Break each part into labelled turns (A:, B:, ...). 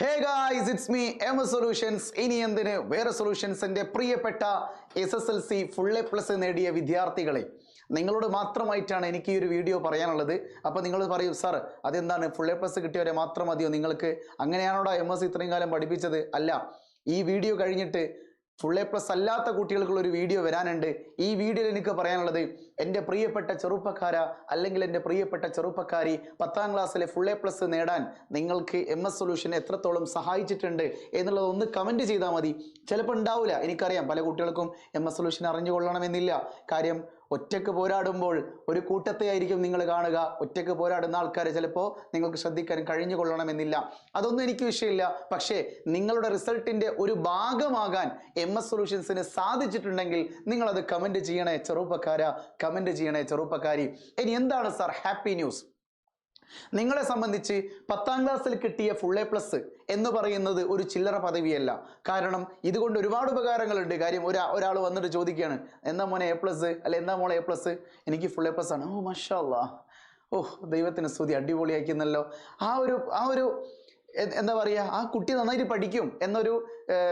A: Hey guys it's me M solutions ഇനി എന്തിന് വേറെ സൊല്യൂഷൻസിന്റെ പ്രിയപ്പെട്ട S S L C full A plus നേടിയ വിദ്യാർത്ഥികളെ? നിങ്ങളോട് മാത്രമായിട്ടാണ് എനിക്ക് ഈ ഒരു വീഡിയോ പറയാനുള്ളത്. അപ്പോൾ നിങ്ങൾ പറയും സാർ അതെന്താണ്? ഫുൾ എ പ്ലസ് കിട്ടിയവരെ മാത്രം മതിയോ നിങ്ങൾക്ക്? അങ്ങനെയാണോടാ എം എസ് ഇത്രയും കാലം പഠിപ്പിച്ചത്? അല്ല ഈ വീഡിയോ കഴിഞ്ഞിട്ട് ഫുൾ എ പ്ലസ് അല്ലാത്ത കുട്ടികൾക്കുള്ള ഒരു വീഡിയോ വരാനുണ്ട്. ഈ വീഡിയോയിൽ എനിക്ക് പറയാനുള്ളത് എന്റെ പ്രിയപ്പെട്ട ചെറുപ്പക്കാര അല്ലെങ്കിൽ എന്റെ പ്രിയപ്പെട്ട ചെറുപ്പക്കാരി പത്താം ക്ലാസ്സിലെ ഫുൾ എ പ്ലസ് നേടാൻ നിങ്ങൾക്ക് എം എസ് സൊല്യൂഷൻ എത്രത്തോളം സഹായിച്ചിട്ടുണ്ട് എന്നുള്ളത് ഒന്ന് കമന്റ് ചെയ്താൽ മതി. ചിലപ്പോൾ ഉണ്ടാവില്ല എനിക്കറിയാം. പല കുട്ടികൾക്കും എം എസ് സൊല്യൂഷൻ അറിഞ്ഞുകൊള്ളണമെന്നില്ല. കാര്യം ഒറ്റയ്ക്ക് പോരാടുമ്പോൾ ഒരു കൂട്ടത്തെ ആയിരിക്കും നിങ്ങൾ കാണുക. ഒറ്റയ്ക്ക് പോരാടുന്ന ആൾക്കാരെ ചിലപ്പോൾ നിങ്ങൾക്ക് ശ്രദ്ധിക്കാൻ കഴിഞ്ഞു കൊള്ളണമെന്നില്ല അതൊന്നും എനിക്ക് വിഷയമില്ല. പക്ഷേ നിങ്ങളുടെ റിസൾട്ടിന്റെ ഒരു ഭാഗമാകാൻ എം എസ് സൊല്യൂഷൻസിന് സാധിച്ചിട്ടുണ്ടെങ്കിൽ നിങ്ങളത് കമന്റ് ചെയ്യണേ ചെറുപ്പക്കാര. കമന്റ് ചെയ്യണേ ചെറുപ്പക്കാരി. ഇനി എന്താണ് സാർ ഹാപ്പി ന്യൂസ് നിങ്ങളെ സംബന്ധിച്ച് പത്താം ക്ലാസ്സിൽ കിട്ടിയ ഫുൾ എ പ്ലസ് എന്ന് പറയുന്നത് ഒരു ചില്ലറ പദവിയല്ല. കാരണം ഇതുകൊണ്ട് ഒരുപാട് ഉപകാരങ്ങളുണ്ട്. കാര്യം ഒരാ ഒരാൾ വന്നിട്ട് ചോദിക്കുകയാണ് എന്താ മോനെ എ പ്ലസ് അല്ലെ എന്താ മോളെ എ പ്ലസ് എനിക്ക് ഫുൾ എ പ്ലസ് ആണ്. ഓ മഷാ ഓഹ് ദൈവത്തിന് സ്തുതി. അടിപൊളിയാക്കുന്നല്ലോ ആ ഒരു ആ ഒരു എന്താ പറയുക ആ കുട്ടി നന്നായിട്ട് പഠിക്കും എന്നൊരു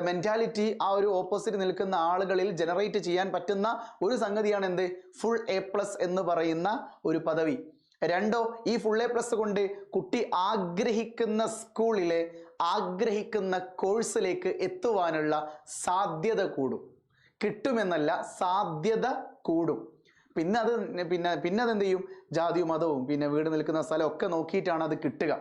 A: മെന്റാലിറ്റി ആ ഒരു ഓപ്പോസിറ്റ് നിൽക്കുന്ന ആളുകളിൽ ജനറേറ്റ് ചെയ്യാൻ പറ്റുന്ന ഒരു സംഗതിയാണ് എന്ത്? ഫുൾ എ പ്ലസ് എന്ന് പറയുന്ന ഒരു പദവി. രണ്ടോ ഈ ഫുൾ എ പ്ലസ് കൊണ്ട് കുട്ടി ആഗ്രഹിക്കുന്ന സ്കൂളിലെ ആഗ്രഹിക്കുന്ന കോഴ്സിലേക്ക് എത്തുവാനുള്ള സാധ്യത കൂടും. കിട്ടുമെന്നല്ല സാധ്യത കൂടും. പിന്നെ അത് പിന്നെ പിന്നെ അതെന്ത് ചെയ്യും? ജാതിയും മതവും പിന്നെ വീട് നിൽക്കുന്ന സ്ഥലമൊക്കെ നോക്കിയിട്ടാണ് അത് കിട്ടുക.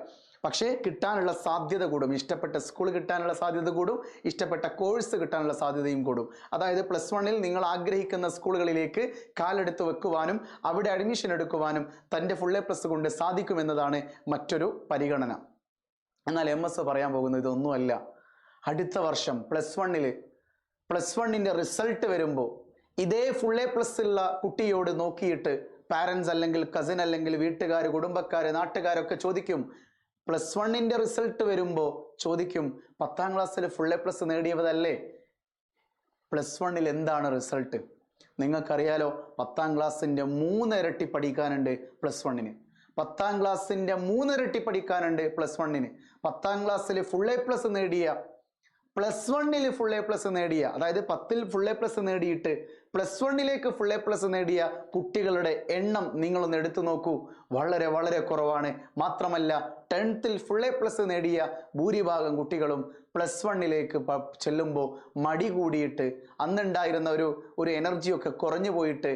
A: പക്ഷേ കിട്ടാനുള്ള സാധ്യത കൂടും. ഇഷ്ടപ്പെട്ട സ്കൂൾ കിട്ടാനുള്ള സാധ്യത കൂടും. ഇഷ്ടപ്പെട്ട കോഴ്സ് കിട്ടാനുള്ള സാധ്യതയും കൂടും. അതായത് പ്ലസ് വണ്ണിൽ നിങ്ങൾ ആഗ്രഹിക്കുന്ന സ്കൂളുകളിലേക്ക് കാലെടുത്ത് വെക്കുവാനും അവിടെ അഡ്മിഷൻ എടുക്കുവാനും തന്റെ ഫുൾ എ പ്ലസ് കൊണ്ട് സാധിക്കുമെന്നതാണ് മറ്റൊരു പരിഗണന. എന്നാൽ എം എസ് പറയാൻ പോകുന്നത് ഇതൊന്നുമല്ല. അടുത്ത വർഷം പ്ലസ് വണ്ണിൽ പ്ലസ് വണ്ണിന്റെ റിസൾട്ട് വരുമ്പോൾ ഇതേ ഫുൾ എ പ്ലസ് ഉള്ള കുട്ടിയോട് നോക്കിയിട്ട് പാരൻസ് അല്ലെങ്കിൽ കസിൻ അല്ലെങ്കിൽ വീട്ടുകാർ കുടുംബക്കാർ നാട്ടുകാരൊക്കെ ചോദിക്കും പ്ലസ് വണ്ണിന്റെ റിസൾട്ട് വരുമ്പോൾ ചോദിക്കും പത്താം ക്ലാസ്സിൽ ഫുൾ എ പ്ലസ് നേടിയവതല്ലേ പ്ലസ് വണ്ണിൽ എന്താണ് റിസൾട്ട് നിങ്ങൾക്കറിയാലോ പത്താം ക്ലാസ്സിന്റെ മൂന്നിരട്ടി പഠിക്കാനുണ്ട് പ്ലസ് വണ്ണിന് പത്താം ക്ലാസ്സിന്റെ മൂന്നിരട്ടി പഠിക്കാനുണ്ട് പ്ലസ് വണ്ണിന് പത്താം ക്ലാസ്സിൽ ഫുൾ എ പ്ലസ് നേടിയ പ്ലസ് വണ്ണിൽ ഫുൾ എ പ്ലസ് നേടിയ അതായത് പത്തിൽ ഫുൾ എ പ്ലസ് നേടിയിട്ട് പ്ലസ് വണ്ണിലേക്ക് ഫുൾ എ പ്ലസ് നേടിയ കുട്ടികളുടെ എണ്ണം നിങ്ങളൊന്ന് എടുത്തു നോക്കൂ. വളരെ വളരെ കുറവാണ്. മാത്രമല്ല ടെൻത്തിൽ ഫുൾ എ പ്ലസ് നേടിയ ഭൂരിഭാഗം കുട്ടികളും പ്ലസ് വണ്ണിലേക്ക് ചെല്ലുമ്പോൾ മടി കൂടിയിട്ട് അന്നുണ്ടായിരുന്ന ഒരു ഒരു എനർജിയൊക്കെ കുറഞ്ഞു പോയിട്ട്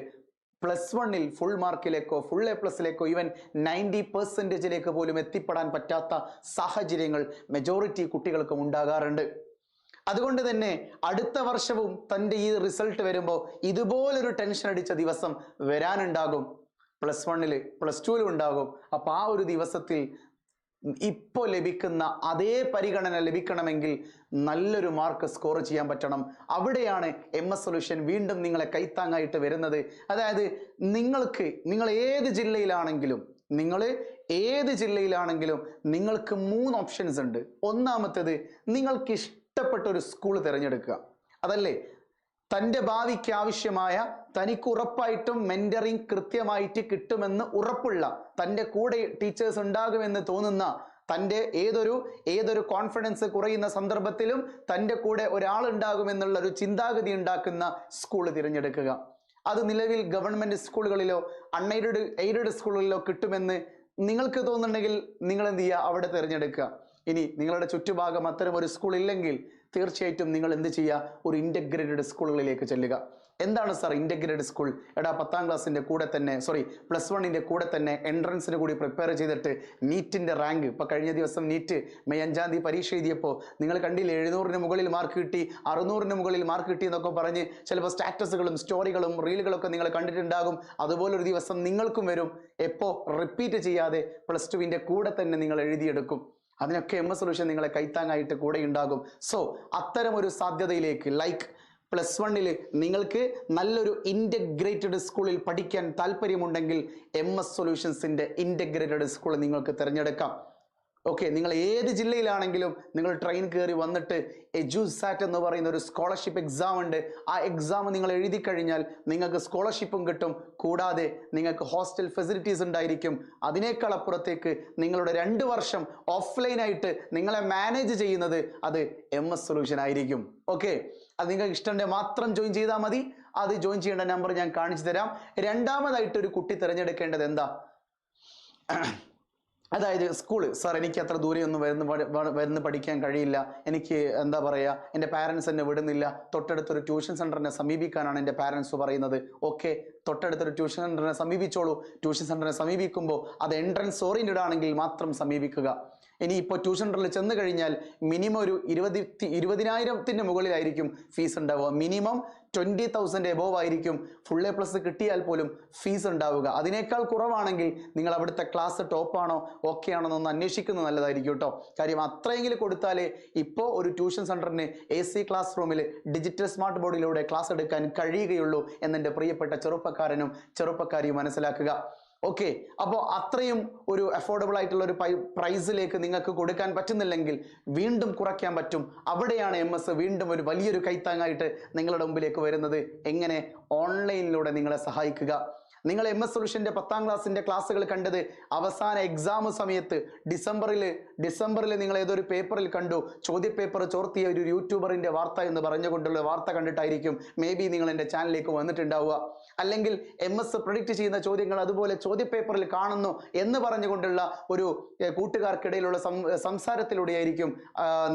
A: പ്ലസ് വണ്ണിൽ ഫുൾ മാർക്കിലേക്കോ ഫുൾ എ പ്ലസിലേക്കോ ഈവൻ നയന്റി പെർസെന്റേജിലേക്ക് പോലും എത്തിപ്പെടാൻ പറ്റാത്ത സാഹചര്യങ്ങൾ മെജോറിറ്റി കുട്ടികൾക്കും ഉണ്ടാകാറുണ്ട്. അതുകൊണ്ട് തന്നെ അടുത്ത വർഷവും തന്റെ ഈ റിസൾട്ട് വരുമ്പോൾ ഇതുപോലൊരു ടെൻഷൻ അടിച്ച ദിവസം വരാനുണ്ടാകും. പ്ലസ് വണ്ണിൽ പ്ലസ് ടുവിലും ഉണ്ടാകും. അപ്പോൾ ആ ഒരു ദിവസത്തിൽ ഇപ്പോൾ ലഭിക്കുന്ന അതേ പരിഗണന ലഭിക്കണമെങ്കിൽ നല്ലൊരു മാർക്ക് സ്കോർ ചെയ്യാൻ പറ്റണം. അവിടെയാണ് എം എസ് സൊല്യൂഷൻ വീണ്ടും നിങ്ങളെ കൈത്താങ്ങായിട്ട് വരുന്നത്. അതായത് നിങ്ങൾക്ക് നിങ്ങൾ ഏത് ജില്ലയിലാണെങ്കിലും നിങ്ങൾ ഏത് ജില്ലയിലാണെങ്കിലും നിങ്ങൾക്ക് മൂന്ന് ഓപ്ഷൻസ് ഉണ്ട്. ഒന്നാമത്തേത് നിങ്ങൾക്ക് ഇഷ്ടപ്പെട്ട ഒരു സ്കൂൾ തിരഞ്ഞെടുക്കുക. അതല്ലേ? തന്റെ ഭാവിക്ക് ആവശ്യമായ തനിക്ക് ഉറപ്പായിട്ടും മെന്ററിങ് കൃത്യമായിട്ട് കിട്ടുമെന്ന് ഉറപ്പുള്ള തന്റെ കൂടെ ടീച്ചേഴ്സ് ഉണ്ടാകുമെന്ന് തോന്നുന്ന തന്റെ ഏതൊരു ഏതൊരു കോൺഫിഡൻസ് കുറയുന്ന സന്ദർഭത്തിലും തന്റെ കൂടെ ഒരാൾ ഉണ്ടാകുമെന്നുള്ള ഒരു ചിന്താഗതി ഉണ്ടാക്കുന്ന സ്കൂൾ തിരഞ്ഞെടുക്കുക. അത് നിലവിൽ ഗവൺമെന്റ് സ്കൂളുകളിലോ അൺഎയ്ഡഡ് എയ്ഡഡ് സ്കൂളുകളിലോ കിട്ടുമെന്ന് നിങ്ങൾക്ക് തോന്നുന്നുണ്ടെങ്കിൽ നിങ്ങൾ എന്ത് ചെയ്യുക? അവിടെ തിരഞ്ഞെടുക്കുക. ഇനി നിങ്ങളുടെ ചുറ്റുഭാഗം അത്തരം ഒരു സ്കൂൾ ഇല്ലെങ്കിൽ തീർച്ചയായിട്ടും നിങ്ങൾ എന്ത് ചെയ്യുക? ഒരു ഇന്റഗ്രേറ്റഡ് സ്കൂളുകളിലേക്ക് ചെല്ലുക. എന്താണ് സാർ ഇന്റഗ്രേറ്റഡ് സ്കൂൾ എടാ പത്താം ക്ലാസ്സിന്റെ കൂടെ തന്നെ സോറി പ്ലസ് വണ്ണിന്റെ കൂടെ തന്നെ എൻട്രൻസിന് കൂടി പ്രിപ്പയർ ചെയ്തിട്ട് നീറ്റിന്റെ റാങ്ക് ഇപ്പോൾ കഴിഞ്ഞ ദിവസം നീറ്റ് മെയ് അഞ്ചാം തീയതി പരീക്ഷ എഴുതിയപ്പോൾ നിങ്ങൾ കണ്ടില്ല എഴുന്നൂറിന് മുകളിൽ മാർക്ക് കിട്ടി അറുന്നൂറിന് മുകളിൽ മാർക്ക് കിട്ടി എന്നൊക്കെ പറഞ്ഞ് ചിലപ്പോൾ സ്റ്റാറ്റസുകളും സ്റ്റോറികളും റീലുകളൊക്കെ നിങ്ങൾ കണ്ടിട്ടുണ്ടാകും. അതുപോലൊരു ദിവസം നിങ്ങൾക്കും വരും. എപ്പോൾ റിപ്പീറ്റ് ചെയ്യാതെ പ്ലസ് ടുവിന്റെ കൂടെ തന്നെ നിങ്ങൾ എഴുതിയെടുക്കും. അതിനൊക്കെ എം എസ് സൊല്യൂഷൻ നിങ്ങളെ കൈത്താങ്ങായിട്ട് കൂടെ ഉണ്ടാകും. സോ അത്തരം ഒരു സാധ്യതയിലേക്ക് ലൈക്ക് പ്ലസ് വണ്ണിൽ നിങ്ങൾക്ക് നല്ലൊരു ഇന്റഗ്രേറ്റഡ് സ്കൂളിൽ പഠിക്കാൻ താല്പര്യമുണ്ടെങ്കിൽ എം എസ് സൊല്യൂഷൻസിന്റെ ഇന്റഗ്രേറ്റഡ് സ്കൂൾ നിങ്ങൾക്ക് തിരഞ്ഞെടുക്കാം. ഓക്കെ നിങ്ങൾ ഏത് ജില്ലയിലാണെങ്കിലും നിങ്ങൾ ട്രെയിൻ കയറി വന്നിട്ട് എജുസാറ്റ് എന്ന് പറയുന്ന ഒരു സ്കോളർഷിപ്പ് എക്സാം ഉണ്ട്. ആ എക്സാം നിങ്ങൾ എഴുതി കഴിഞ്ഞാൽ നിങ്ങൾക്ക് സ്കോളർഷിപ്പും കിട്ടും. കൂടാതെ നിങ്ങൾക്ക് ഹോസ്റ്റൽ ഫെസിലിറ്റീസ് ഉണ്ടായിരിക്കും. അതിനേക്കാൾ അപ്പുറത്തേക്ക് നിങ്ങളുടെ രണ്ട് വർഷം ഓഫ്ലൈനായിട്ട് നിങ്ങളെ മാനേജ് ചെയ്യുന്നത് അത് എം എസ് സൊല്യൂഷൻ ആയിരിക്കും. ഓക്കെ അത് നിങ്ങൾക്ക് ഇഷ്ടമുണ്ടെങ്കിൽ മാത്രം ജോയിൻ ചെയ്താൽ മതി. അത് ജോയിൻ ചെയ്യേണ്ട നമ്പർ ഞാൻ കാണിച്ചു തരാം. രണ്ടാമതായിട്ട് ഒരു കുട്ടി തിരഞ്ഞെടുക്കേണ്ടത് എന്താ? അതായത് സ്കൂൾ സാർ എനിക്ക് അത്ര ദൂരെയൊന്നും വരുന്ന വരുന്ന് പഠിക്കാൻ കഴിയില്ല. എനിക്ക് എന്താ പറയുക എന്റെ പാരൻസ് എന്നെ വിടുന്നില്ല. തൊട്ടടുത്തൊരു ട്യൂഷൻ സെന്ററിനെ സമീപിക്കാനാണ് എന്റെ പാരൻസ് പറയുന്നത്. ഓക്കെ തൊട്ടടുത്തൊരു ട്യൂഷൻ സെന്ററിനെ സമീപിച്ചോളൂ. ട്യൂഷൻ സെന്ററിനെ സമീപിക്കുമ്പോൾ അത് എൻട്രൻസ് ഓറിയന്റഡ് ആണെങ്കിൽ മാത്രം സമീപിക്കുക. ഇനി ഇപ്പോൾ ട്യൂഷൻ സെന്ററിൽ ചെന്ന് കഴിഞ്ഞാൽ മിനിമം ഒരു ഇരുപതി ഇരുപതിനായിരത്തിന്റെ മുകളിലായിരിക്കും ഫീസ് ഉണ്ടാവുക. മിനിമം ട്വന്റി തൗസൻഡ് എബോവ് ആയിരിക്കും ഫുൾ എ പ്ലസ് കിട്ടിയാൽ പോലും ഫീസ് ഉണ്ടാവുക. അതിനേക്കാൾ കുറവാണെങ്കിൽ നിങ്ങൾ അവിടുത്തെ ക്ലാസ് ടോപ്പാണോ ഓക്കെ ആണോ എന്നൊന്ന് അന്വേഷിക്കുന്നത് നല്ലതായിരിക്കും കേട്ടോ. കാര്യം അത്രയെങ്കിലും കൊടുത്താലേ ഇപ്പോൾ ഒരു tuition സെന്ററിന് A C class room digital smart ബോർഡിലൂടെ class എടുക്കാൻ കഴിയുകയുള്ളൂ എന്നെന്റെ പ്രിയപ്പെട്ട ചെറുപ്പക്കാരനും ചെറുപ്പക്കാരിയും മനസ്സിലാക്കുക. ഓക്കെ അപ്പോൾ അത്രയും ഒരു അഫോർഡബിൾ ആയിട്ടുള്ള ഒരു പ്രൈസിലേക്ക് നിങ്ങൾക്ക് കൊടുക്കാൻ പറ്റുന്നില്ലെങ്കിൽ വീണ്ടും കുറയ്ക്കാൻ പറ്റും. അവിടെയാണ് എം എസ് വീണ്ടും ഒരു വലിയൊരു കൈത്താങ്ങായിട്ട് നിങ്ങളുടെ മുമ്പിലേക്ക് വരുന്നത്. എങ്ങനെ ഓൺലൈനിലൂടെ നിങ്ങളെ സഹായിക്കുക? നിങ്ങൾ എം എസ് സൊല്യൂഷന്റെ പത്താം ക്ലാസ്സിന്റെ ക്ലാസ്സുകൾ കണ്ടത് അവസാന എക്സാം സമയത്ത് ഡിസംബറിൽ ഡിസംബറിൽ നിങ്ങൾ ഏതൊരു പേപ്പറിൽ കണ്ടു? ചോദ്യപേപ്പർ ചോർത്തിയ ഒരു യൂട്യൂബറിന്റെ വാർത്ത എന്ന് പറഞ്ഞുകൊണ്ടുള്ള വാർത്ത കണ്ടിട്ടായിരിക്കും മേ ബി നിങ്ങൾ എന്റെ ചാനലിലേക്ക് വന്നിട്ടുണ്ടാവുക. അല്ലെങ്കിൽ എം എസ് പ്രൊഡിക്റ്റ് ചെയ്യുന്ന ചോദ്യങ്ങൾ അതുപോലെ ചോദ്യപേപ്പറിൽ കാണുന്നു എന്ന് പറഞ്ഞുകൊണ്ടുള്ള ഒരു കൂട്ടുകാർക്കിടയിലുള്ള സംസാരത്തിലൂടെ സംസാരത്തിലൂടെയായിരിക്കും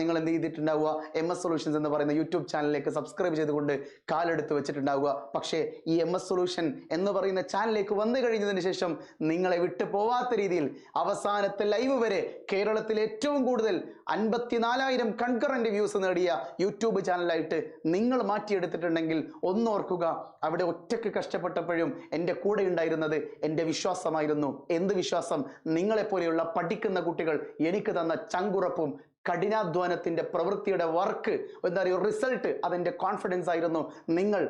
A: നിങ്ങൾ എന്ത് ചെയ്തിട്ടുണ്ടാവുക? എം എസ് സൊല്യൂഷൻസ് എന്ന് പറയുന്ന യൂട്യൂബ് ചാനലിലേക്ക് സബ്സ്ക്രൈബ് ചെയ്തുകൊണ്ട് കാലെടുത്ത് വെച്ചിട്ടുണ്ടാവുക. പക്ഷേ ഈ എം എസ് സൊല്യൂഷൻ എന്ന് പറയുന്ന ചാനലിലേക്ക് വന്നു കഴിഞ്ഞതിന് ശേഷം നിങ്ങളെ വിട്ടു പോവാത്ത രീതിയിൽ അവസാനത്തെ ലൈവ് വരെ കേരളത്തിൽ ഏറ്റവും കൂടുതൽ അൻപത്തിനാലായിരം കൺകറന്റ് വ്യൂസ് നേടിയ യൂട്യൂബ് ചാനലായിട്ട് നിങ്ങൾ മാറ്റിയെടുത്തിട്ടുണ്ടെങ്കിൽ ഒന്നോർക്കുക അവിടെ ഒറ്റയ്ക്ക് കഷ്ടപ്പെട്ടപ്പോഴും എന്റെ കൂടെ ഉണ്ടായിരുന്നത് എന്റെ വിശ്വാസമായിരുന്നു. എന്ത് വിശ്വാസം? നിങ്ങളെപ്പോലെയുള്ള പഠിക്കുന്ന കുട്ടികൾ എനിക്ക് തന്ന ചങ്കുറപ്പും കഠിനാധ്വാനത്തിന്റെ പ്രവൃത്തിയുടെ വർക്ക് എന്താ പറയുക റിസൾട്ട് അതെന്റെ കോൺഫിഡൻസ് ആയിരുന്നു. നിങ്ങൾ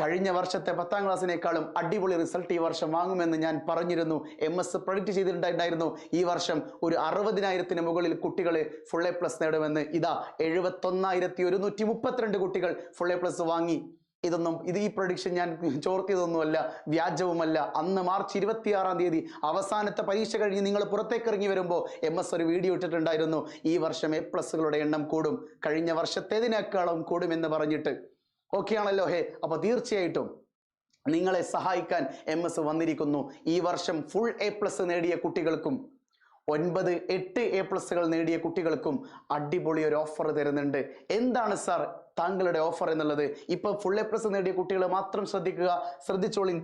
A: കഴിഞ്ഞ വർഷത്തെ പത്താം ക്ലാസ്സിനേക്കാളും അടിപൊളി റിസൾട്ട് ഈ വർഷം വാങ്ങുമെന്ന് ഞാൻ പറഞ്ഞിരുന്നു. എം എസ് പ്രൊഡിക്റ്റ് ചെയ്തിട്ടുണ്ടായിരുന്നു. ഈ വർഷം ഒരു അറുപതിനായിരത്തിന് മുകളിൽ കുട്ടികൾ ഫുൾ എ പ്ലസ് നേടുമെന്ന്. ഇതാ എഴുപത്തൊന്നായിരത്തി ഒരുന്നൂറ്റി മുപ്പത്തിരണ്ട് കുട്ടികൾ ഫുൾ എ പ്ലസ് വാങ്ങി. ഇതൊന്നും ഇത് ഈ പ്രൊഡിക്ഷൻ ഞാൻ ചോർത്തിയതൊന്നുമല്ല വ്യാജവുമല്ല. അന്ന് മാർച്ച് ഇരുപത്തിയാറാം തീയതി അവസാനത്തെ പരീക്ഷ കഴിഞ്ഞ് നിങ്ങൾ പുറത്തേക്ക് ഇറങ്ങി വരുമ്പോൾ എം എസ് ഒരു വീഡിയോ ഇട്ടിട്ടുണ്ടായിരുന്നു. ഈ വർഷം എ പ്ലസുകളുടെ എണ്ണം കൂടും. കഴിഞ്ഞ വർഷത്തേതിനേക്കാളും കൂടുമെന്ന് പറഞ്ഞിട്ട്. ഓക്കെ ആണല്ലോ ഹേ. അപ്പോൾ തീർച്ചയായിട്ടും നിങ്ങളെ സഹായിക്കാൻ എം എസ് വന്നിരിക്കുന്നു. ഈ വർഷം ഫുൾ എ പ്ലസ് നേടിയ കുട്ടികൾക്കും ഒൻപത് എട്ട് എ പ്ലസുകൾ നേടിയ കുട്ടികൾക്കും അടിപൊളി ഒരു ഓഫർ തരുന്നുണ്ട്. എന്താണ് സാർ താങ്കളുടെ ഓഫർ എന്നുള്ളത്? ഇപ്പൊ ഫുൾ എ പ്ലസ് നേടിയ കുട്ടികളെ മാത്രം ശ്രദ്ധിക്കുക ശ്രദ്ധിച്ചോളിൻ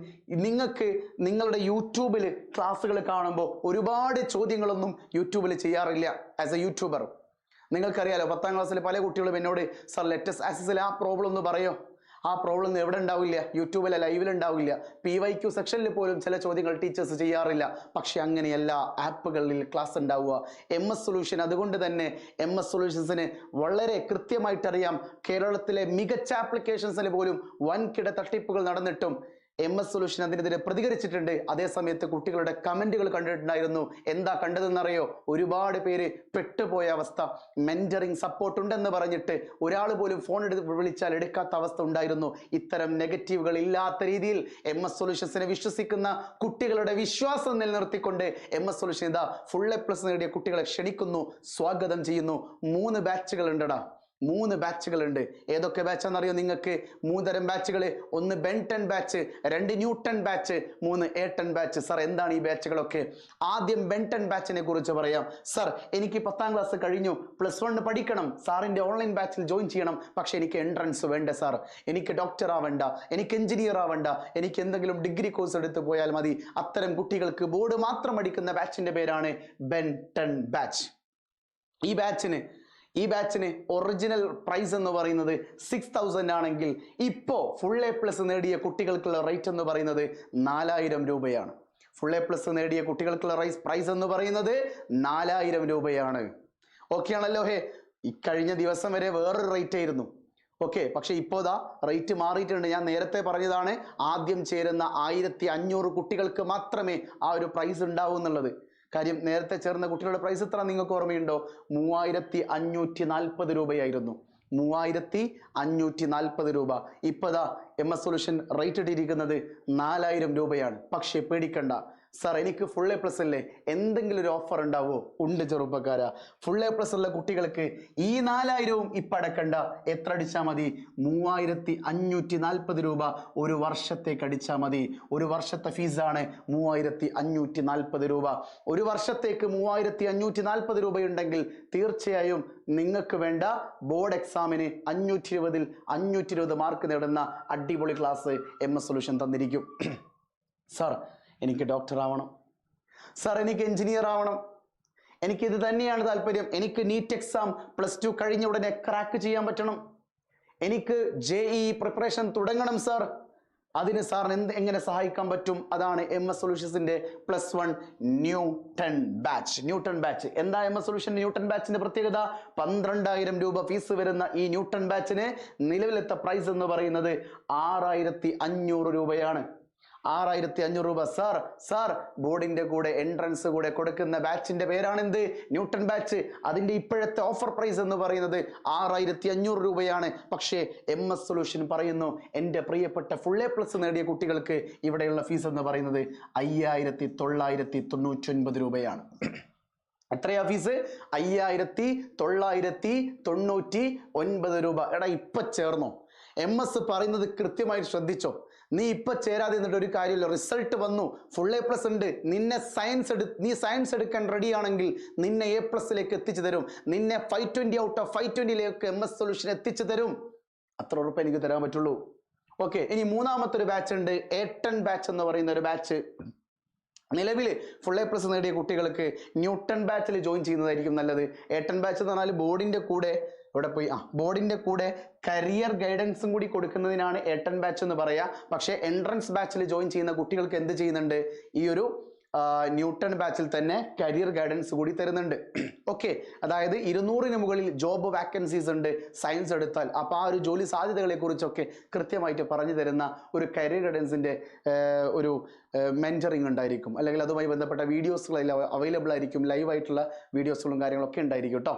A: നിങ്ങൾക്ക് നിങ്ങളുടെ യൂട്യൂബിൽ ക്ലാസ്സുകൾ കാണുമ്പോൾ ഒരുപാട് ചോദ്യങ്ങളൊന്നും യൂട്യൂബിൽ ചെയ്യാറില്ല. ആസ് എ യൂട്യൂബർ നിങ്ങൾക്കറിയാലോ പത്താം ക്ലാസ്സിൽ പല കുട്ടികളും എന്നോട് സർ ലെറ്റസ് ആക്സസിൽ ആ പ്രോബ്ലം ഒന്ന് പറയോ? ആ പ്രോബ്ലം ഒന്നും എവിടെ ഉണ്ടാവില്ല? യൂട്യൂബിലെ ലൈവിൽ ഉണ്ടാവില്ല. പി വൈ ക്യു സെക്ഷനിൽ പോലും ചില ചോദ്യങ്ങൾ ടീച്ചേഴ്സ് ചെയ്യാറില്ല. പക്ഷെ അങ്ങനെയല്ല ആപ്പുകളിൽ ക്ലാസ് ഉണ്ടാവുക. എം എസ് സൊല്യൂഷൻ അതുകൊണ്ട് തന്നെ എം എസ് സൊല്യൂഷൻസിന് വളരെ കൃത്യമായിട്ടറിയാം കേരളത്തിലെ മികച്ച ആപ്ലിക്കേഷൻസിൽ പോലും വൻകിട തട്ടിപ്പുകൾ നടന്നിട്ടും എം എസ് സൊല്യൂഷൻ അതിനെതിരെ പ്രതികരിച്ചിട്ടുണ്ട്. അതേസമയത്ത് കുട്ടികളുടെ കമന്റുകൾ കണ്ടിട്ടുണ്ടായിരുന്നു. എന്താ കണ്ടതെന്നറിയോ? ഒരുപാട് പേര് പെട്ടുപോയ അവസ്ഥ. മെന്ററിങ് സപ്പോർട്ട് ഉണ്ടെന്ന് പറഞ്ഞിട്ട് ഒരാൾ പോലും ഫോൺ എടുത്ത് വിളിച്ചാൽ എടുക്കാത്ത അവസ്ഥ ഉണ്ടായിരുന്നു. ഇത്തരം നെഗറ്റീവുകൾ ഇല്ലാത്ത രീതിയിൽ എം എസ് സൊല്യൂഷൻസിനെ വിശ്വസിക്കുന്ന കുട്ടികളുടെ വിശ്വാസം നിലനിർത്തിക്കൊണ്ട് എം എസ് സൊല്യൂഷൻ ഇതാ ഫുൾ എ പ്ലസ് നേടിയ കുട്ടികളെ ക്ഷണിക്കുന്നു സ്വാഗതം ചെയ്യുന്നു. മൂന്ന് ബാച്ചുകൾ ഉണ്ടടാ. മൂന്ന് ബാച്ചുകളുണ്ട്. ഏതൊക്കെ ബാച്ച് എന്നറിയോ നിങ്ങൾക്ക്? മൂന്നരം ബാച്ചുകൾ ഒന്ന് ബെൻടൺ ബാച്ച് രണ്ട് ന്യൂട്ടൺ ബാച്ച് മൂന്ന് ഏട്ടൺ ബാച്ച്. സർ എന്താണ് ഈ ബാച്ചുകളൊക്കെ? ആദ്യം ബെൻടൺ ബാച്ചിനെ കുറിച്ച് പറയാം. സർ എനിക്ക് പത്താം ക്ലാസ് കഴിഞ്ഞു. പ്ലസ് വൺ പഠിക്കണം. സാറിന്റെ ഓൺലൈൻ ബാച്ചിൽ ജോയിൻ ചെയ്യണം. പക്ഷേ എനിക്ക് എൻട്രൻസ് വേണ്ട സാർ. എനിക്ക് ഡോക്ടർ ആവണ്ട എനിക്ക് എഞ്ചിനീയർ ആവണ്ട എനിക്ക് എന്തെങ്കിലും ഡിഗ്രി കോഴ്സ് എടുത്ത് പോയാൽ മതി. അത്തരം കുട്ടികൾക്ക് ബോർഡ് മാത്രം അടിക്കുന്ന ബാച്ചിന്റെ പേരാണ് ബെൻടൺ ബാച്ച്. ഈ ബാച്ചിന് ഈ ബാച്ചിന് ഒറിജിനൽ പ്രൈസ് എന്ന് പറയുന്നത് സിക്സ് തൗസൻഡ് ആണെങ്കിൽ ഇപ്പോൾ ഫുൾ എ പ്ലസ് നേടിയ കുട്ടികൾക്കുള്ള റേറ്റ് എന്ന് പറയുന്നത് നാലായിരം രൂപയാണ്. ഫുൾ എ പ്ലസ് നേടിയ കുട്ടികൾക്കുള്ള റൈസ് പ്രൈസ് എന്ന് പറയുന്നത് നാലായിരം രൂപയാണ്. ഓക്കെ ആണല്ലോ ഹേ. ഇക്കഴിഞ്ഞ ദിവസം വരെ വേറൊരു റേറ്റ് ആയിരുന്നു. ഓക്കെ പക്ഷേ ഇപ്പോൾ ദാ റേറ്റ് മാറിയിട്ടുണ്ട്. ഞാൻ നേരത്തെ പറഞ്ഞതാണ് ആദ്യം ചേരുന്ന ആയിരത്തി അഞ്ഞൂറ് കുട്ടികൾക്ക് മാത്രമേ ആ ഒരു പ്രൈസ് ഉണ്ടാവൂ എന്നുള്ളത്. കാര്യം നേരത്തെ ചേർന്ന കുട്ടികളുടെ പ്രൈസ് എത്ര നിങ്ങൾക്ക് ഓർമ്മയുണ്ടോ? മൂവായിരത്തി അഞ്ഞൂറ്റി നാൽപ്പത് രൂപയായിരുന്നു. മൂവായിരത്തി അഞ്ഞൂറ്റി നാൽപ്പത് രൂപ. ഇപ്പതാ എം എസ് സൊല്യൂഷൻ റേറ്റ് ഇട്ടിരിക്കുന്നത് നാലായിരം രൂപയാണ്. പക്ഷേ പേടിക്കണ്ട. സാർ എനിക്ക് ഫുൾ എ പ്ലസ് അല്ലേ? എന്തെങ്കിലും ഒരു ഓഫർ ഉണ്ടാവോ? ഉണ്ട് ചെറുപ്പക്കാര. ഫുൾ എ പ്ലസ് ഉള്ള കുട്ടികൾക്ക് ഈ നാലായിരവും ഇപ്പം അടക്കണ്ട. എത്ര അടിച്ചാൽ മതി? മൂവായിരത്തി അഞ്ഞൂറ്റി നാൽപ്പത് രൂപ ഒരു വർഷത്തേക്ക് അടിച്ചാൽ മതി. ഒരു വർഷത്തെ ഫീസാണ് മൂവായിരത്തി അഞ്ഞൂറ്റി നാൽപ്പത് രൂപ. ഒരു വർഷത്തേക്ക് മൂവായിരത്തി അഞ്ഞൂറ്റി നാൽപ്പത് രൂപയുണ്ടെങ്കിൽ തീർച്ചയായും നിങ്ങൾക്ക് വേണ്ട ബോർഡ് എക്സാമിന് അഞ്ഞൂറ്റി ഇരുപതിൽ അഞ്ഞൂറ്റി ഇരുപത് മാർക്ക് നേടുന്ന അടിപൊളി ക്ലാസ് എം എസ് സൊല്യൂഷൻ തന്നിരിക്കും. സാർ എനിക്ക് ഡോക്ടർ ആവണം. സാർ എനിക്ക് എഞ്ചിനീയർ ആവണം. എനിക്ക് ഇത് തന്നെയാണ് താല്പര്യം. എനിക്ക് നീറ്റ് എക്സാം പ്ലസ് ടു കഴിഞ്ഞ ഉടനെ ക്രാക്ക് ചെയ്യാൻ പറ്റണം. എനിക്ക് ജെ ഇ പ്രിപ്പറേഷൻ തുടങ്ങണം സാർ അതിന് സാറിന് എന്ത് എങ്ങനെ സഹായിക്കാൻ പറ്റും? അതാണ് M S സൊല്യൂഷൻസിന്റെ plus one Newton batch Newton batch എന്താ എം എസ് സൊല്യൂഷൻ ന്യൂട്ടൺ ബാച്ചിന്റെ പ്രത്യേകത? പന്ത്രണ്ടായിരം രൂപ ഫീസ് വരുന്ന ഈ ന്യൂട്ടൺ ബാച്ചിന് നിലവിലത്തെ പ്രൈസ് എന്ന് പറയുന്നത് ആറായിരത്തി രൂപയാണ്. ആറായിരത്തി അഞ്ഞൂറ് രൂപ. സാർ സാർ ബോർഡിന്റെ കൂടെ എൻട്രൻസ് കൂടെ കൊടുക്കുന്ന ബാച്ചിന്റെ പേരാണ് എന്ത് ന്യൂട്ടൺ ബാച്ച്. അതിന്റെ ഇപ്പോഴത്തെ ഓഫർ പ്രൈസ് എന്ന് പറയുന്നത് ആറായിരത്തി അഞ്ഞൂറ് രൂപയാണ്. പക്ഷേ എം എസ് സൊല്യൂഷൻ പറയുന്നു എന്റെ പ്രിയപ്പെട്ട ഫുൾ എ പ്ലസ് നേടിയ കുട്ടികൾക്ക് ഇവിടെയുള്ള ഫീസ് എന്ന് പറയുന്നത് അയ്യായിരത്തി തൊള്ളായിരത്തി തൊണ്ണൂറ്റി ഒൻപത് രൂപയാണ്. എത്രയാ ഫീസ് അയ്യായിരത്തി തൊള്ളായിരത്തി തൊണ്ണൂറ്റി ഒൻപത് രൂപ. എടാ ഇപ്പൊ ചേർന്നോ. എം എസ് പറയുന്നത് കൃത്യമായി ശ്രദ്ധിച്ചോ. നീ ഇപ്പൊ ചേരാതെ ഒരു കാര്യമില്ല. റിസൾട്ട് വന്നു. ഫുൾ എ പ്ലസ് ഉണ്ട്. നിന്നെ സയൻസ് എടു നീ സയൻസ് എടുക്കാൻ റെഡി ആണെങ്കിൽ നിന്നെ എ പ്ലസിലേക്ക് എത്തിച്ചു തരും. നിന്നെ five twenty out of five ട്വന്റിയിലേക്ക് M S solution എത്തിച്ചു തരും. അത്ര ഉറപ്പ് എനിക്ക് തരാൻ പറ്റുള്ളൂ. ഓക്കെ ഇനി മൂന്നാമത്തെ ഒരു ബാച്ച് ഉണ്ട്. എ ടെൻ ബാച്ച് എന്ന് പറയുന്ന ഒരു ബാച്ച് നിലവിൽ ഫുൾ എ പ്ലസ് നേടിയ കുട്ടികൾക്ക് ന്യൂട്ടൺ ബാച്ചിൽ ജോയിൻ ചെയ്യുന്നതായിരിക്കും നല്ലത്. ഏട്ടൺ ബാച്ച് എന്ന് പറഞ്ഞാൽ ബോർഡിന്റെ കൂടെ ഇവിടെ പോയി ആ ബോർഡിന്റെ കൂടെ കരിയർ ഗൈഡൻസും കൂടി കൊടുക്കുന്നതിനാണ് ഏട്ടൺ ബാച്ച് എന്ന് പറയുക പക്ഷേ എൻട്രൻസ് ബാച്ചിൽ ജോയിൻ ചെയ്യുന്ന കുട്ടികൾക്ക് എന്ത് ചെയ്യുന്നുണ്ട്? ഈ ഒരു ന്യൂട്ടൺ ബാച്ചിൽ തന്നെ കരിയർ ഗൈഡൻസ് കൂടി തരുന്നുണ്ട്. ഓക്കെ അതായത് ഇരുന്നൂറിന് മുകളിൽ ജോബ് വാക്കൻസീസ് ഉണ്ട് സയൻസ് എടുത്താൽ. അപ്പോൾ ആ ഒരു ജോലി സാധ്യതകളെ കുറിച്ചൊക്കെ കൃത്യമായിട്ട് പറഞ്ഞു തരുന്ന ഒരു കരിയർ ഗൈഡൻസിന്റെ ഒരു മെന്ററിങ് ഉണ്ടായിരിക്കും. അല്ലെങ്കിൽ അതുമായി ബന്ധപ്പെട്ട വീഡിയോസുകൾ അവൈലബിൾ ആയിരിക്കും ലൈവ് ആയിട്ടുള്ള വീഡിയോസുകളും കാര്യങ്ങളൊക്കെ ഉണ്ടായിരിക്കും കേട്ടോ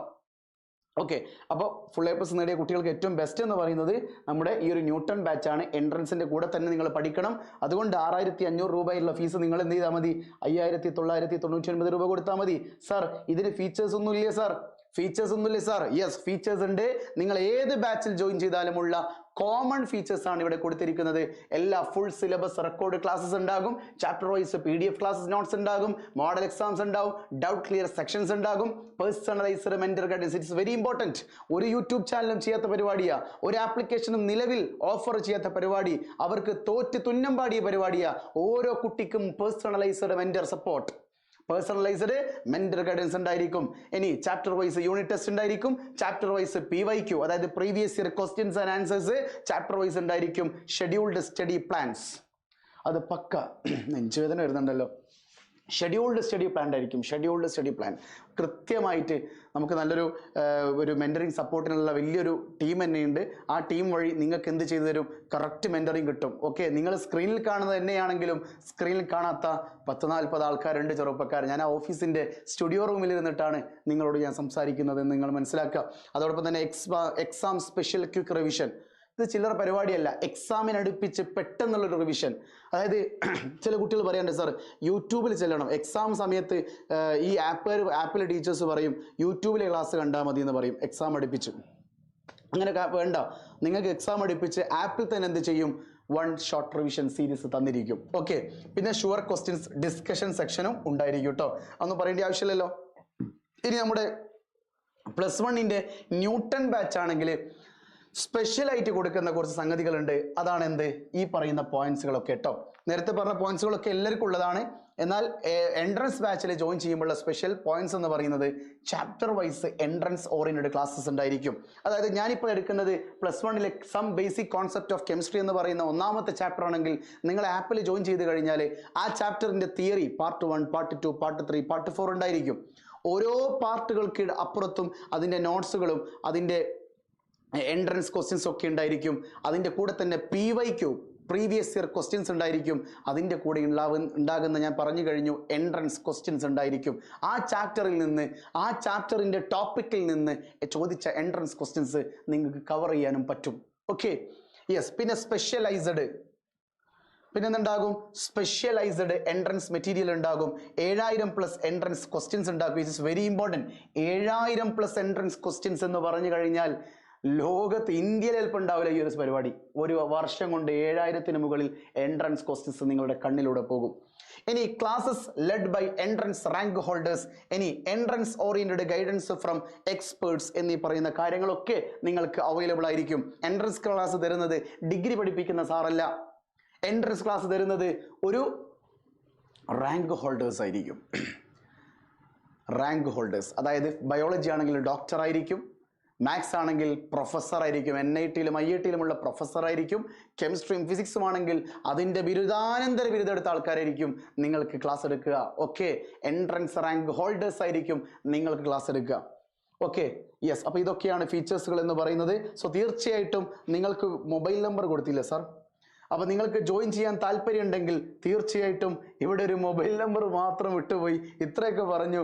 A: ഓക്കെ അപ്പോൾ ഫുൾ എ പ്ലസ് നേടിയ കുട്ടികൾക്ക് ഏറ്റവും ബെസ്റ്റ് എന്ന് പറയുന്നത് നമ്മുടെ ഈ ഒരു ന്യൂട്ടൺ ബാച്ച് ആണ്. എൻട്രൻസിന്റെ കൂടെ തന്നെ നിങ്ങൾ പഠിക്കണം. അതുകൊണ്ട് ആറായിരത്തി അഞ്ഞൂറ് രൂപയുള്ള ഫീസ് നിങ്ങൾ എന്ത് ചെയ്താൽ മതി? അയ്യായിരത്തി തൊള്ളായിരത്തി തൊണ്ണൂറ്റി ഒൻപത് രൂപ കൊടുത്താൽ മതി. സാർ ഇതിന് ഫീച്ചേഴ്സ് ഒന്നും ഇല്ലേ സാർ ഫീച്ചേഴ്സ് ഒന്നുമില്ലേ സാർ യെസ് ഫീച്ചേഴ്സ് ഉണ്ട്. നിങ്ങൾ ഏത് ബാച്ചിൽ ജോയിൻ ചെയ്താലുമുള്ള കോമൺ ഫീച്ചേഴ്സ് ആണ് ഇവിടെ കൊടുത്തിരിക്കുന്നത്. എല്ലാ ഫുൾ സിലബസ് റെക്കോർഡ് ക്ലാസ്സസ് ഉണ്ടാകും. Chapter wise P D F classes notes ഉണ്ടാകും. മോഡൽ എക്സാംസ് ഉണ്ടാവും. ഡൗട്ട് ക്ലിയർ സെക്ഷൻസ് ഉണ്ടാകും. Personalise mentor guidance it's very important ഒരു യൂട്യൂബ് ചാനലും ചെയ്യാത്ത പരിപാടിയാ. ഒരു ആപ്ലിക്കേഷനും നിലവിൽ ഓഫർ ചെയ്യാത്ത പരിപാടി. അവർക്ക് തോറ്റ് തുന്നം പാടിയ പരിപാടിയാ. ഓരോ കുട്ടിക്കും personalised mentor support personalised mentor guidance ഉണ്ടായിരിക്കും. ഇനി ചാപ്റ്റർ വൈസ് യൂണിറ്റ് ടെസ്റ്റ് ഉണ്ടായിരിക്കും. Chapter wise P Y Q അതായത് previous year questions and answers chapter wise ഉണ്ടായിരിക്കും. ഷെഡ്യൂൾഡ് സ്റ്റഡി പ്ലാൻസ് അത് പക്ക. നെഞ്ചുവേദന വരുന്നുണ്ടല്ലോ. ഷെഡ്യൂൾഡ് സ്റ്റഡി പ്ലാൻ ആയിരിക്കും. ഷെഡ്യൂൾഡ് സ്റ്റഡി പ്ലാൻ കൃത്യമായിട്ട് നമുക്ക് നല്ലൊരു ഒരു മെന്ററിങ് സപ്പോർട്ടിനുള്ള വലിയൊരു ടീം തന്നെയുണ്ട്. ആ ടീം വഴി നിങ്ങൾക്ക് എന്ത് ചെയ്തു തരും? കറക്റ്റ് മെന്ററിങ് കിട്ടും. ഓക്കെ നിങ്ങൾ സ്ക്രീനിൽ കാണുന്നത് തന്നെയാണെങ്കിലും സ്ക്രീനിൽ കാണാത്ത പത്ത് നാൽപ്പത് ആൾക്കാരുണ്ട് ചെറുപ്പക്കാർ. ഞാൻ ആ ഓഫീസിന്റെ സ്റ്റുഡിയോ റൂമിൽ ഇരുന്നിട്ടാണ് നിങ്ങളോട് ഞാൻ സംസാരിക്കുന്നത് നിങ്ങൾ മനസ്സിലാക്കുക. അതോടൊപ്പം തന്നെ എക്സാം സ്പെഷ്യൽ ക്വിക്ക് റിവിഷൻ ഇത് ചില്ലറ പരിപാടിയല്ല. അടുപ്പിച്ച് പെട്ടെന്നുള്ളൊരു റിവിഷൻ അതായത് ചില കുട്ടികൾ പറയാറുണ്ട് സാർ യൂട്യൂബിൽ ചെല്ലണം. എക്സാം സമയത്ത് ഈ ആപ്പ് ആപ്പിലെ ടീച്ചേഴ്സ് പറയും യൂട്യൂബിലെ ക്ലാസ് കണ്ടാൽ മതി എന്ന് പറയും എക്സാം അടുപ്പിച്ച്. അങ്ങനെ വേണ്ട. നിങ്ങൾക്ക് എക്സാം അടുപ്പിച്ച് ആപ്പിൽ തന്നെ എന്ത് ചെയ്യും? വൺ ഷോർട്ട് റിവിഷൻ സീരീസ് തന്നിരിക്കും. ഓക്കെ പിന്നെ ഷുവർ ക്വസ്റ്റ്യൻസ് ഡിസ്കഷൻ സെക്ഷനും ഉണ്ടായിരിക്കും കേട്ടോ അതൊന്നും പറയേണ്ട ആവശ്യമില്ലല്ലോ. ഇനി നമ്മുടെ പ്ലസ് വണ്ണിന്റെ ന്യൂട്ടൺ ബാച്ച് ആണെങ്കിൽ സ്പെഷ്യലായിട്ട് കൊടുക്കുന്ന കുറച്ച് സംഗതികളുണ്ട്. അതാണ് എന്ത് ഈ പറയുന്ന പോയിന്റ്സുകളൊക്കെ കേട്ടോ നേരത്തെ പറഞ്ഞ പോയിന്റ്സുകളൊക്കെ എല്ലാവർക്കും ഉള്ളതാണ് എന്നാൽ എൻട്രൻസ് ബാച്ചിൽ ജോയിൻ ചെയ്യുമ്പോഴുള്ള സ്പെഷ്യൽ പോയിന്റ്സ് എന്ന് പറയുന്നത് chapter wise entrance oriented classes ഉണ്ടായിരിക്കും. അതായത് ഞാനിപ്പോൾ എടുക്കുന്നത് പ്ലസ് വണ്ണിലെ some basic concept of chemistry എന്ന് പറയുന്ന ഒന്നാമത്തെ ചാപ്റ്റർ ആണെങ്കിൽ നിങ്ങൾ ആപ്പിൽ ജോയിൻ ചെയ്ത് കഴിഞ്ഞാൽ ആ ചാപ്റ്ററിന്റെ theory part one part two part three part four ഉണ്ടായിരിക്കും. ഓരോ പാർട്ടുകൾക്ക് അപ്പുറത്തും അതിന്റെ നോട്ട്സുകളും അതിന്റെ എൻട്രൻസ് ക്വസ്റ്റ്യൻസ് ഒക്കെ ഉണ്ടായിരിക്കും. അതിന്റെ കൂടെ തന്നെ P Y Q previous year questions ഉണ്ടായിരിക്കും. അതിന്റെ കൂടെ ഉണ്ടാവു ഉണ്ടാകുന്ന ഞാൻ പറഞ്ഞു കഴിഞ്ഞു എൻട്രൻസ് ക്വസ്റ്റ്യൻസ് ഉണ്ടായിരിക്കും. ആ ചാപ്റ്ററിൽ നിന്ന് ആ ചാപ്റ്ററിന്റെ ടോപ്പിക്കിൽ നിന്ന് ചോദിച്ച എൻട്രൻസ് ക്വസ്റ്റ്യൻസ് നിങ്ങൾക്ക് കവർ ചെയ്യാനും പറ്റും. ഓക്കെ യെസ് പിന്നെ സ്പെഷ്യലൈസ്ഡ് പിന്നെന്തുണ്ടാകും? സ്പെഷ്യലൈസ്ഡ് എൻട്രൻസ് മെറ്റീരിയൽ ഉണ്ടാകും. ഏഴായിരം പ്ലസ് എൻട്രൻസ് ക്വസ്റ്റ്യൻസ് ഉണ്ടാകും ഇറ്റ് ഇസ് വെരി ഇമ്പോർട്ടന്റ് ഏഴായിരം പ്ലസ് എൻട്രൻസ് ക്വസ്റ്റ്യൻസ് എന്ന് പറഞ്ഞു കഴിഞ്ഞാൽ ലോകത്ത് ഇന്ത്യയിൽ ചിലപ്പോൾ ഉണ്ടാവില്ല ഈ ഒരു പരിപാടി. ഒരു വർഷം കൊണ്ട് ഏഴായിരത്തിന് മുകളിൽ എൻട്രൻസ് ക്വസ്റ്റ്യൻസ് നിങ്ങളുടെ കണ്ണിലൂടെ പോകും. ഇനി classes led by entrance rank holders ഇനി entrance oriented guidance from experts എന്നീ പറയുന്ന കാര്യങ്ങളൊക്കെ നിങ്ങൾക്ക് അവൈലബിൾ ആയിരിക്കും. എൻട്രൻസ് ക്ലാസ് തരുന്നത് ഡിഗ്രി പഠിപ്പിക്കുന്ന സാറല്ല എൻട്രൻസ് ക്ലാസ് തരുന്നത് ഒരു റാങ്ക് ഹോൾഡേഴ്സ് ആയിരിക്കും. റാങ്ക് ഹോൾഡേഴ്സ് അതായത് ബയോളജി ആണെങ്കിൽ ഡോക്ടർ ആയിരിക്കും. മാത്സ് ആണെങ്കിൽ പ്രൊഫസർ ആയിരിക്കും എൻ ഐ ടിയിലും ഐ ഐ ടിയിലുമുള്ള പ്രൊഫസർ ആയിരിക്കും കെമിസ്ട്രിയും ഫിസിക്സും ആണെങ്കിൽ അതിന്റെ ബിരുദാനന്തര ബിരുദം എടുത്ത ആൾക്കാരായിരിക്കും നിങ്ങൾക്ക് ക്ലാസ് എടുക്കുക. ഓക്കെ എൻട്രൻസ് റാങ്ക് ഹോൾഡേഴ്സ് ആയിരിക്കും നിങ്ങൾക്ക് ക്ലാസ് എടുക്കുക. ഓക്കെ യെസ് അപ്പോൾ ഇതൊക്കെയാണ് ഫീച്ചേഴ്സുകൾ എന്ന് പറയുന്നത്. സോ തീർച്ചയായിട്ടും നിങ്ങൾക്ക് മൊബൈൽ നമ്പർ കൊടുത്തില്ല സാർ അപ്പോൾ നിങ്ങൾക്ക് ജോയിൻ ചെയ്യാൻ താല്പര്യം ഉണ്ടെങ്കിൽ തീർച്ചയായിട്ടും ഇവിടെ ഒരു മൊബൈൽ നമ്പർ മാത്രം വിട്ടുപോയി. ഇത്രയൊക്കെ പറഞ്ഞു.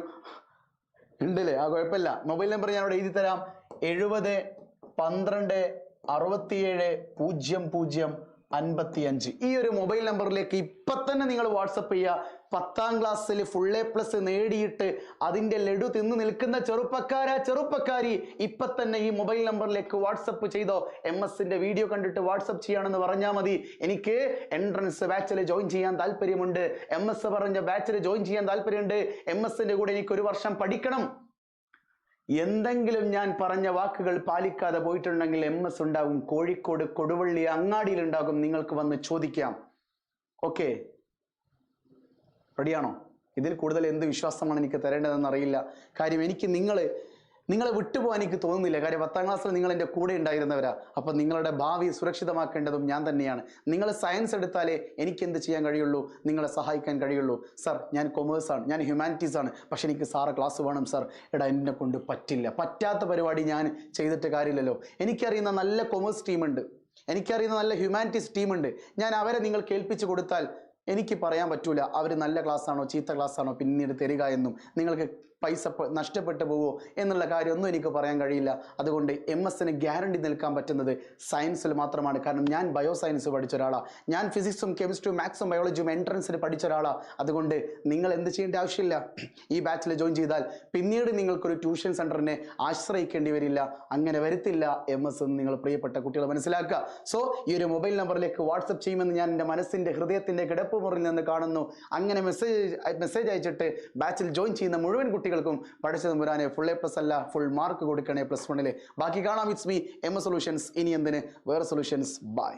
A: ഉണ്ടല്ലേ? ആ കുഴപ്പമില്ല. മൊബൈൽ നമ്പർ ഞാൻ ഇവിടെ എഴുതി തരാം എഴുപത് പന്ത്രണ്ട് അറുപത്തിയേഴ് പൂജ്യം പൂജ്യം അൻപത്തി അഞ്ച് ഈ ഒരു മൊബൈൽ നമ്പറിലേക്ക് ഇപ്പൊ തന്നെ നിങ്ങൾ വാട്സപ്പ് ചെയ്യുക പത്താം ക്ലാസ്സിൽ ഫുൾ എ പ്ലസ് നേടിയിട്ട് അതിന്റെ ലഡു തിന്നു നിൽക്കുന്ന ചെറുപ്പക്കാര ചെറുപ്പക്കാരി. ഇപ്പൊ തന്നെ ഈ മൊബൈൽ നമ്പറിലേക്ക് വാട്സപ്പ് ചെയ്തോ. എം എസിന്റെ വീഡിയോ കണ്ടിട്ട് വാട്സപ്പ് ചെയ്യാണെന്ന് പറഞ്ഞാൽ മതി. എനിക്ക് എൻട്രൻസ് ബാച്ചിൽ ജോയിൻ ചെയ്യാൻ താല്പര്യമുണ്ട്. എം എസ് പറഞ്ഞ ബാച്ചിൽ ജോയിൻ ചെയ്യാൻ താല്പര്യമുണ്ട്. എം എസിന്റെ കൂടെ എനിക്ക് ഒരു വർഷം പഠിക്കണം. എന്തെങ്കിലും ഞാൻ പറഞ്ഞ വാക്കുകൾ പാലിക്കാതെ പോയിട്ടുണ്ടെങ്കിൽ എം എസ് ഉണ്ടാകും കോഴിക്കോട് കൊടുവള്ളി അങ്ങാടിയിൽ ഉണ്ടാകും. നിങ്ങൾക്ക് വന്ന് ചോദിക്കാം. ഓക്കെ. റെഡിയാണോ? ഇതിൽ കൂടുതൽ എന്ത് വിശ്വാസമാണ് എനിക്ക് തരേണ്ടതെന്ന് അറിയില്ല. കാര്യം എനിക്ക് നിങ്ങൾ നിങ്ങളെ വിട്ടുപോകാൻ എനിക്ക് തോന്നുന്നില്ല. കാര്യം പത്താം ക്ലാസ്സിൽ നിങ്ങൾ എന്റെ കൂടെ ഉണ്ടായിരുന്നവരാ. അപ്പം നിങ്ങളുടെ ഭാവി സുരക്ഷിതമാക്കേണ്ടതും ഞാൻ തന്നെയാണ്. നിങ്ങൾ സയൻസ് എടുത്താലേ എനിക്ക് എന്ത് ചെയ്യാൻ കഴിയുള്ളൂ? നിങ്ങളെ സഹായിക്കാൻ കഴിയുള്ളൂ. സർ ഞാൻ കൊമേഴ്സാണ് ഞാൻ ഹ്യൂമാനിറ്റീസ് ആണ്. പക്ഷെ എനിക്ക് സാറ് ക്ലാസ് വേണം സർ എടാ എന്നെ കൊണ്ട് പറ്റില്ല. പറ്റാത്ത പരിപാടി ഞാൻ ചെയ്തിട്ട് കാര്യമില്ലല്ലോ. എനിക്കറിയുന്ന നല്ല കൊമേഴ്സ് ടീമുണ്ട് എനിക്കറിയുന്ന നല്ല ഹ്യൂമാനിറ്റീസ് ടീമുണ്ട് ഞാൻ അവരെ നിങ്ങൾ കേൾപ്പിച്ചു കൊടുത്താൽ എനിക്ക് പറയാൻ പറ്റൂല. അവർ നല്ല ക്ലാസ്സാണോ ചീത്ത ക്ലാസ്സാണോ പിന്നീട് തരിക എന്നും. നിങ്ങൾക്ക് പൈസ നഷ്ടപ്പെട്ടു പോവോ എന്നുള്ള കാര്യമൊന്നും എനിക്ക് പറയാൻ കഴിയില്ല. അതുകൊണ്ട് എം എസിന് ഗ്യാരണ്ടി നിൽക്കാൻ പറ്റുന്നത് സയൻസിൽ മാത്രമാണ്. കാരണം ഞാൻ ബയോ സയൻസ് പഠിച്ച ഒരാളാണ് ഞാൻ ഫിസിക്സും കെമിസ്ട്രിയും മാത്സും ബയോളജിയും എൻട്രൻസിന് പഠിച്ച ഒരാളാണ് അതുകൊണ്ട് നിങ്ങൾ എന്ത് ചെയ്യേണ്ട ആവശ്യമില്ല. ഈ ബാച്ചിൽ ജോയിൻ ചെയ്താൽ പിന്നീട് നിങ്ങൾക്കൊരു ട്യൂഷൻ സെന്ററിനെ ആശ്രയിക്കേണ്ടി വരില്ല. അങ്ങനെ വരുത്തില്ല എം എസ് എന്ന് നിങ്ങൾ പ്രിയപ്പെട്ട കുട്ടികൾ മനസ്സിലാക്കുക. സോ ഈ ഒരു മൊബൈൽ നമ്പറിലേക്ക് വാട്സപ്പ് ചെയ്യുമെന്ന് ഞാൻ എന്റെ മനസ്സിന്റെ ഹൃദയത്തിന്റെ കിടപ്പ് മുറിൽ നിന്ന് കാണുന്നു. അങ്ങനെ മെസ്സേജ് മെസ്സേജ് അയച്ചിട്ട് ബാച്ചിൽ ജോയിൻ ചെയ്യുന്ന മുഴുവൻ കുട്ടികൾക്കും പഠിച്ചത് മുരാനെ ഫുൾ എ പ്ലസ് അല്ല ഫുൾ മാർക്ക് കൊടുക്കണേ പ്ലസ് വണ്ണിലെ ബാക്കി കാണാം it's me M S solutions ഇനി എന്തിന്? വേറെ സൊല്യൂഷൻസ് ബൈ